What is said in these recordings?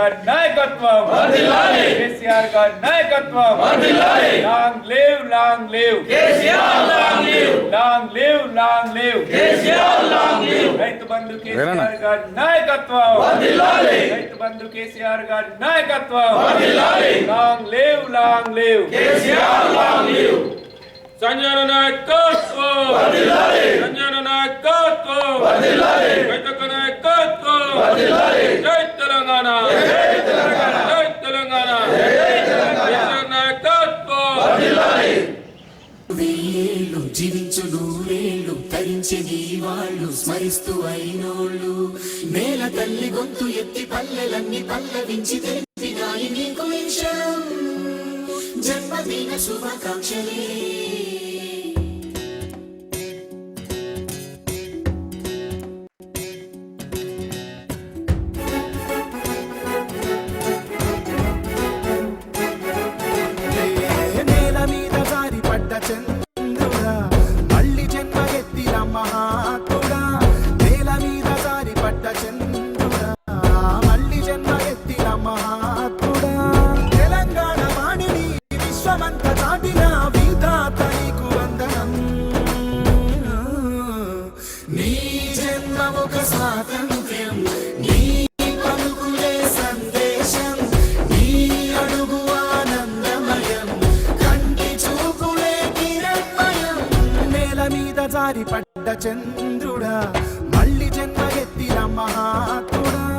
నాయకత్వం. కేసీఆర్ గారి నాయకత్వం. Long live long live. Long live. Long live Rythu Bandhu KCR గారి నాయకత్వం. రైతు బంధు కేసీఆర్ గారి నాయకత్వం. Long live long live. Sanjana నాయకత్వం. సంజన నాయకత్వం. రైతు నాయకత్వం. తెలంగాణ. జై తెలంగాణ. కేసీఆర్ నాయకత్వం వెయ్యేళ్ళు జీవించు నూరేళ్ళు తరించే నీ వాళ్ళు స్మరిస్తూ అయినోళ్ళు. నేల తల్లి గొంతు ఎత్తి పల్లెలన్నీ పల్లవించి తెలిపినాయి నీకు క్షణం జన్మదిన శుభాకాంక్షలే. మీద జారి పడ్డ చంద్రుడా మళ్ళీ జన్మ ఎత్తిన మహాత్ముడా.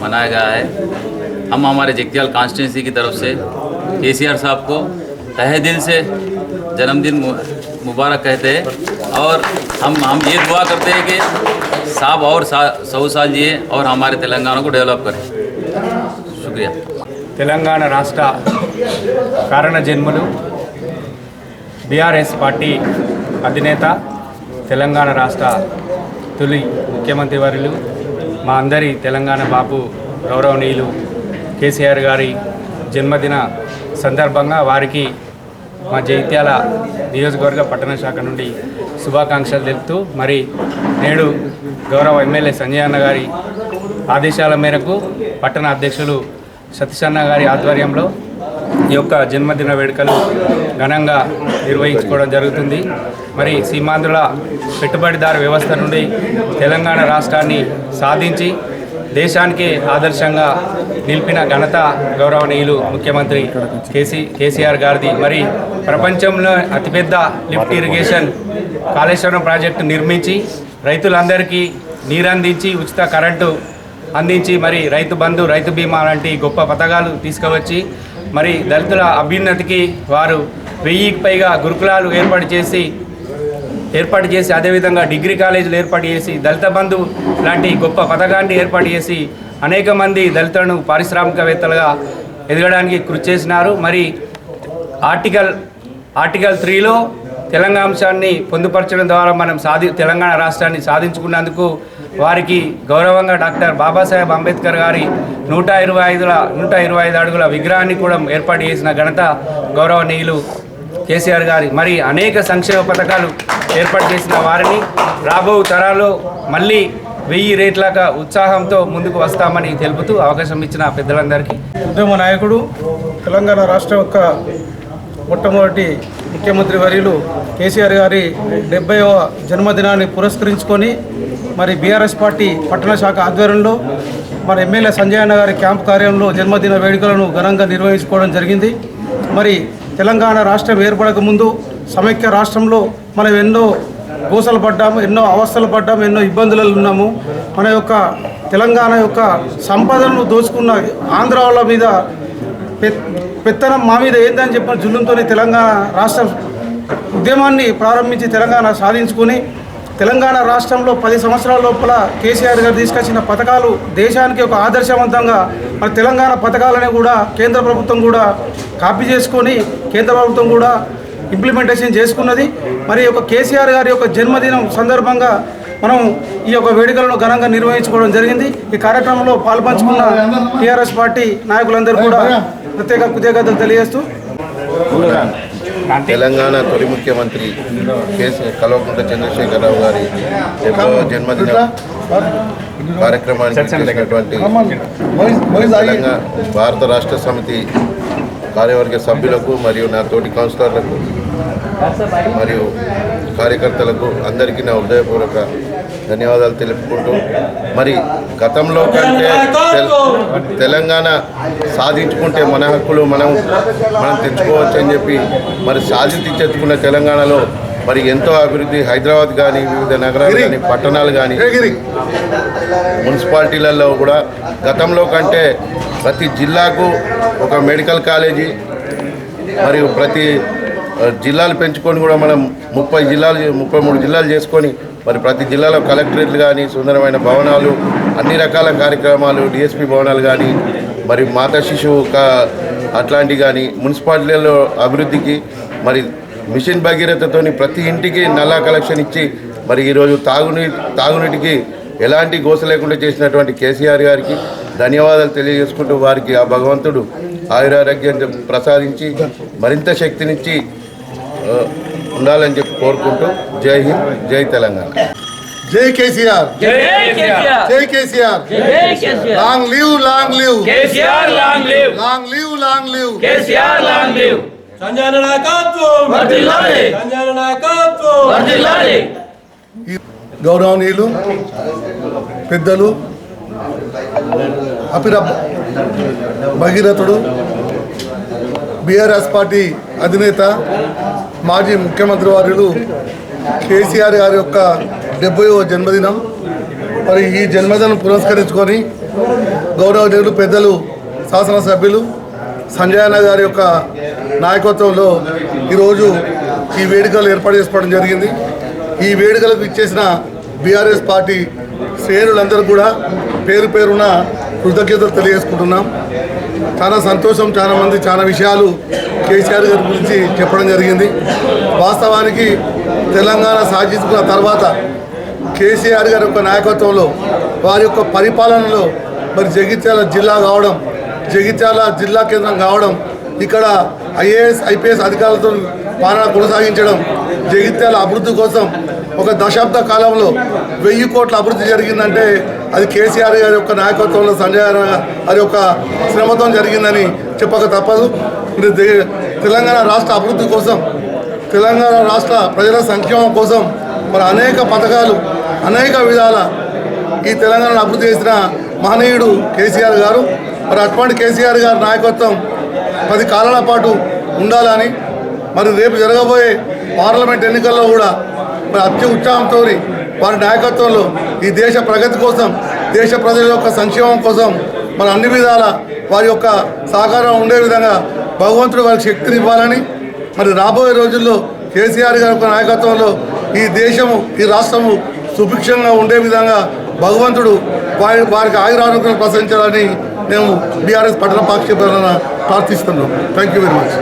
मनाया गया है हम हमारे जगतियाल कॉन्स्टिट्यूंसी की तरफ से के सी आर साहब को तहे दिल से जन्मदिन मु- मुबारक कहते हैं और हम हम ये दुआ करते हैं कि साहब और सा, सौ साल जिए और हमारे तेलंगाना को डेवलप करें शुक्रिया తెలంగాణ రాష్ట్ర కారణ జన్ములు బీఆర్ఎస్ పార్టీ అధినేత తెలంగాణ రాష్ట్ర తొలి ముఖ్యమంత్రి వర్యులు మా అందరి తెలంగాణ బాపు గౌరవనీయులు కేసీఆర్ గారి జన్మదిన సందర్భంగా వారికి మా జైత్యాల నియోజకవర్గ పట్టణ శాఖ నుండి శుభాకాంక్షలు తెలుపుతూ మరి నేడు గౌరవ ఎమ్మెల్యే సంజయ్ అన్న గారి ఆదేశాల మేరకు పట్టణ అధ్యక్షులు సతీష్ అన్న గారి ఆధ్వర్యంలో ఈ యొక్క జన్మదిన వేడుకలు ఘనంగా నిర్వహించుకోవడం జరుగుతుంది. మరి సీమాంధ్రుల పెట్టుబడిదారు వ్యవస్థ నుండి తెలంగాణ రాష్ట్రాన్ని సాధించి దేశానికి ఆదర్శంగా నిలిపిన ఘనత గౌరవనీయులు ముఖ్యమంత్రి కేసీ కేసీఆర్ గారిది. మరి ప్రపంచంలో అతిపెద్ద లిఫ్ట్ ఇరిగేషన్ కాళేశ్వరం ప్రాజెక్టు నిర్మించి రైతులందరికీ నీరందించి ఉచిత కరెంటు అందించి మరి రైతు బంధు రైతు బీమా లాంటి గొప్ప పథకాలు తీసుకువచ్చి మరి దళితుల అభ్యున్నతికి వారు వెయ్యికి పైగా గురుకులాలు ఏర్పాటు చేసి ఏర్పాటు చేసి అదేవిధంగా డిగ్రీ కాలేజీలు ఏర్పాటు చేసి దళిత బంధు లాంటి గొప్ప పథకాన్ని ఏర్పాటు చేసి అనేక మంది దళితులను పారిశ్రామికవేత్తలుగా ఎదగడానికి కృషి చేసినారు. మరి ఆర్టికల్ ఆర్టికల్ త్రీలో తెలంగాణ అంశాన్ని పొందుపరచడం ద్వారా మనం సాధి తెలంగాణ రాష్ట్రాన్ని సాధించుకున్నందుకు వారికి గౌరవంగా డాక్టర్ బాబాసాహెబ్ అంబేద్కర్ గారి నూట ఇరవై ఐదుల నూట ఇరవై ఐదు అడుగుల విగ్రహాన్ని కూడా ఏర్పాటు చేసిన ఘనత గౌరవనీయులు కేసీఆర్ గారి. మరి అనేక సంక్షేమ పథకాలు ఏర్పాటు చేసిన వారిని రాబో తరాలు మళ్ళీ వెయ్యి రేట్లగా ఉత్సాహంతో ముందుకు వస్తామని తెలుపుతూ అవకాశం ఇచ్చిన పెద్దలందరికీ. ఉద్యమ నాయకుడు తెలంగాణ రాష్ట్రం యొక్క మొట్టమొదటి ముఖ్యమంత్రి వర్యులు కేసీఆర్ గారి డెబ్బైవ జన్మదినాన్ని పురస్కరించుకొని మరి బీఆర్ఎస్ పార్టీ పట్టణ శాఖ ఆధ్వర్యంలో మరి ఎమ్మెల్యే సంజయ్ అన్న గారి క్యాంప్ కార్యంలో జన్మదిన వేడుకలను ఘనంగా నిర్వహించుకోవడం జరిగింది. మరి తెలంగాణ రాష్ట్రం ఏర్పడక ముందు సమైక్య రాష్ట్రంలో మనం ఎన్నో గోసలు పడ్డాము ఎన్నో అవస్థలు పడ్డాము ఎన్నో ఇబ్బందులలో ఉన్నాము. మన యొక్క తెలంగాణ యొక్క సంపదను దోచుకున్న ఆంధ్ర వాళ్ళ మీద పె- పెత్తనం మా మీద ఏందని చెప్పిన జుల్లంతో తెలంగాణ రాష్ట్ర ఉద్యమాన్ని ప్రారంభించి తెలంగాణ సాధించుకొని తెలంగాణ రాష్ట్రంలో పది సంవత్సరాల లోపల కేసీఆర్ గారు తీసుకొచ్చిన పథకాలు దేశానికి ఒక ఆదర్శవంతంగా మరి తెలంగాణ పథకాలని కూడా కేంద్ర ప్రభుత్వం కూడా కాపీ చేసుకొని కేంద్ర ప్రభుత్వం కూడా ఇంప్లిమెంటేషన్ చేసుకున్నది. మరి ఒక కేసీఆర్ గారి యొక్క జన్మదినం సందర్భంగా మనం ఈ యొక్క వేడుకలను ఘనంగా నిర్వహించుకోవడం జరిగింది. ఈ కార్యక్రమంలో పాల్పంచుకున్న టీఆర్ఎస్ పార్టీ నాయకులందరూ కూడా ప్రత్యేక కృతజ్ఞతలు తెలియజేస్తూ తెలంగాణ తొలి ముఖ్యమంత్రి కేసీ కల్వకుంట్ల చంద్రశేఖరరావు గారి జన్మదిన కార్యక్రమానికి చేసినటువంటి తెలంగాణ భారత రాష్ట్ర సమితి కార్యవర్గ సభ్యులకు మరియు నా తోటి కౌన్సిలర్లకు మరియు కార్యకర్తలకు అందరికీ నా హృదయపూర్వక ధన్యవాదాలు తెలుపుకుంటూ మరి గతంలో కంటే తెల- తెలంగాణ సాధించుకుంటే మన హక్కులు మనం మనం తెచ్చుకోవచ్చు అని చెప్పి మరి సాధించి తెచ్చుకున్న తెలంగాణలో మరి ఎంతో అభివృద్ధి హైదరాబాద్ కానీ వివిధ నగరాలు కానీ పట్టణాలు కానీ మున్సిపాలిటీలలో కూడా గతంలో కంటే ప్రతి జిల్లాకు ఒక మెడికల్ కాలేజీ మరియు ప్రతి జిల్లాలు పెంచుకొని కూడా మనం ముప్పై జిల్లాలు ముప్పై మూడు జిల్లాలు చేసుకొని మరి ప్రతి జిల్లాలో కలెక్టరేట్లు కానీ సుందరమైన భవనాలు అన్ని రకాల కార్యక్రమాలు డిఎస్పీ భవనాలు కానీ మరి మాతా శిశువు కా అట్లాంటివి కానీ మున్సిపాలిటీలలో అభివృద్ధికి మరి మిషన్ భగీరథతోని ప్రతి ఇంటికి నల్లా కలెక్షన్ ఇచ్చి మరి ఈరోజు తాగునీ తాగునీటికి ఎలాంటి గోస లేకుండా చేసినటువంటి కేసీఆర్ గారికి ధన్యవాదాలు తెలియజేసుకుంటూ వారికి ఆ భగవంతుడు ఆయురారోగ్యం ప్రసాదించి మరింత శక్తినిచ్చి ఉండాలని చెప్పి కోరుకుంటూ జై హింద్ జై Telangana. Jai KCR. Jai KCR. Long live long live. KCR long live. Long live long live. KCR long live. సంజయన నాయకత్వం. సంజయన నాయకత్వం. గౌరవనీయులు పెద్దలు అపిర భగీరథుడు బీఆర్ఎస్ పార్టీ అధినేత మాజీ ముఖ్యమంత్రి వర్యులు కేసీఆర్ గారి యొక్క డెబ్బైవ జన్మదినం. మరి ఈ జన్మదినం పురస్కరించుకొని గౌరవనీయులు పెద్దలు శాసనసభ్యులు సంజయన గారి యొక్క నాయకత్వంలో ఈరోజు ఈ వేడుకలు ఏర్పాటు చేసుకోవడం జరిగింది. ఈ వేడుకలకు ఇచ్చేసిన బీఆర్ఎస్ పార్టీ శ్రేణులందరూ కూడా పేరు పేరున కృతజ్ఞతలు తెలియజేసుకుంటున్నాం. చాలా సంతోషం చాలామంది చాలా విషయాలు కేసీఆర్ గారి గురించి చెప్పడం జరిగింది. వాస్తవానికి తెలంగాణ సాధించుకున్న తర్వాత కేసీఆర్ గారి యొక్క నాయకత్వంలో వారి యొక్క పరిపాలనలో మరి జగిత్యాల జిల్లా కావడం జగిత్యాల జిల్లా కేంద్రం కావడం ఇక్కడ ఐఏఎస్ ఐపీఎస్ అధికారులతో పాలన కొనసాగించడం జగిత్యాల అభివృద్ధి కోసం ఒక దశాబ్ద కాలంలో వెయ్యి కోట్ల అభివృద్ధి జరిగిందంటే అది కేసీఆర్ గారి యొక్క నాయకత్వంలో సంజయ్ గారి యొక్క శ్రమతో జరిగిందని చెప్పక తప్పదు. తెలంగాణ రాష్ట్ర అభివృద్ధి కోసం తెలంగాణ రాష్ట్ర ప్రజల సంక్షేమం కోసం మరి అనేక పథకాలు అనేక విధాల ఈ తెలంగాణను అభివృద్ధి చేసిన మహనీయుడు కేసీఆర్ గారు. మరి అటువంటి కేసీఆర్ గారి నాయకత్వం పది కాలాల పాటు ఉండాలని మరి రేపు జరగబోయే పార్లమెంట్ ఎన్నికల్లో కూడా మరి అత్య ఉత్సాహంతో వారి నాయకత్వంలో ఈ దేశ ప్రగతి కోసం దేశ ప్రజల యొక్క సంక్షేమం కోసం మన అన్ని విధాల వారి యొక్క సహకారం ఉండే విధంగా భగవంతుడు వారికి శక్తిని ఇవ్వాలని మరి రాబోయే రోజుల్లో కేసీఆర్ గారి యొక్క నాయకత్వంలో ఈ దేశము ఈ రాష్ట్రము సుభిక్షంగా ఉండే విధంగా భగవంతుడు వారి వారికి ఆయురారోగ్యం ప్రసరించాలని మేము బీఆర్ఎస్ పట్టణ పాక్షిక ప్రార్థిస్తున్నాం. Thank you very much